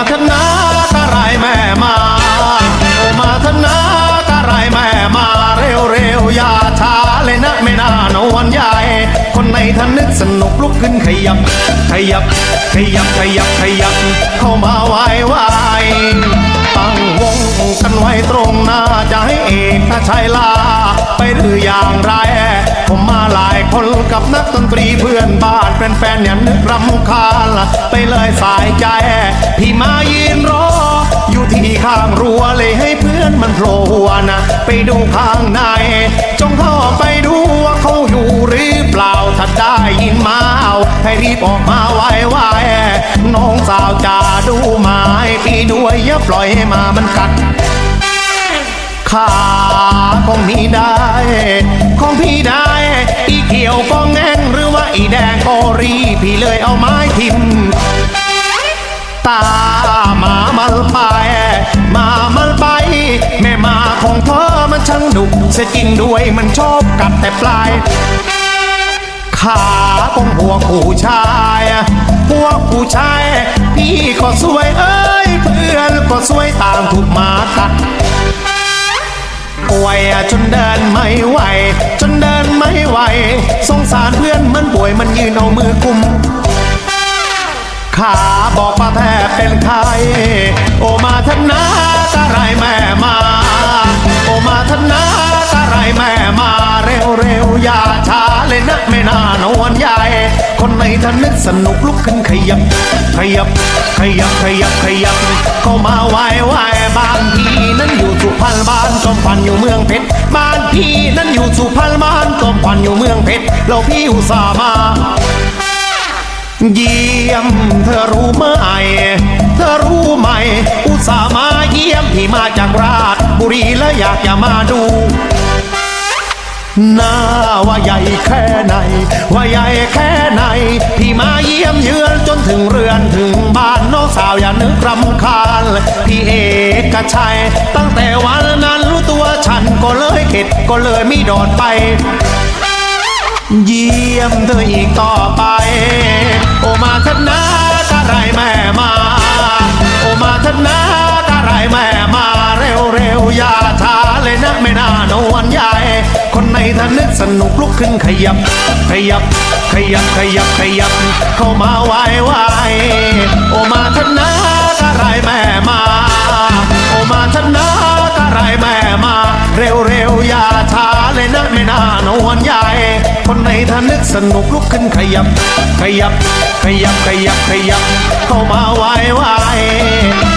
มาทนาตาไรแม่มาโอมาทนาตาไรแม่มาเร็วเร็วอย่าช้าเลยนะไม่นานวันใหญ่คนในทันนึกสนุกลุกขึ้นขยับ ขยับ ขยับขยับขยับ เข้ามาไว้ไว้ตั้งวงกันไว้ตรงหน้าจะให้เอกถ้าชายลา ไปหรืออย่างไรผมมาหลายคนกับนักดนตรีเพื่อนบ้านแฟนๆอย่านึกรำคาญไปเลยสายใจพี่ อนมันโผล่หัวนะไปดูข้างใน จงเข้าไปดูว่าเขาอยู่หรือเปล่า ถ้าได้ยินมาเอาให้รีบออกมาไวๆน้องสาวจะดูไม้พี่ด้วยอย่าปล่อยให้มามันกัดขาของพี่ได้ ของพี่ได้ อีเขียวก็แง่งหรือว่าอีแดงก็รีพี่เลยเอาไม้ทิ่มตาหมามันไป ช่างดุเสียจริงด้วยมันชอบกัดแต่ปลาย ขาของพวกผู้ชาย พวกผู้ชาย พี่ก็สวยเอ้ยเพื่อนก็สวยต่างถูกมากัดป่วยจนเดินไม่ไหว จนเดินไม่ไหว สงสารเพื่อนมันป่วยมันยืนเอามือกุม ขาบอกมาแทบเป็นใคร โอมาทนาตะไรแม่มา มาทนาตะไรแม่มาเร็วเร็วอย่าช้าเลยนะไม่นานวนใหญ่ คนในทนึกสนุกลุกขึ้นขยับ ขยับ ขยับ ขยับ ขยับเข้ามาไหวไหวบ้านพี่นั้นอยู่สุพรรณบ้านจอมพันอยู่เมืองเพชรบ้านพี่นั้นอยู่สุพรรณบ้านจอมพันอยู่เมืองเพชรเราพี่อุตส่าห์มาเยี่ยมเธอรู้ไหม เธอรู้ไหม อุตส่าห์มาเยี่ยมที่มาจากราช บุรีและอยากจะมาดูหน้าว่าใหญ่แค่ไหน ว่าใหญ่แค่ไหน พี่มาเยี่ยมเยือนจนถึงเรือนถึงบ้านน้องสาวอย่านึกรำคาญพี่เอกชัย ตั้งแต่วันนั้นรู้ตัวฉันก็เลยเข็ดก็เลยไม่ดอดไป เยี่ยมเธออีกต่อไป โอมาทนาตะไรแม่มา คนในทนึกสนุกลุกขึ้นขยับ ขยับ ขยับ ขยับ ขยับ เข้ามาไหวไหวโอมาทนาตะไรแม่มา โอมาทนาตะไรแม่มา เร็วเร็วอย่าช้าเลยนะไม่นานวนใหญ่คนในทนึกสนุกลุกขึ้นขยับ ขยับ ขยับ ขยับ ขยับ เข้ามาไหวไหว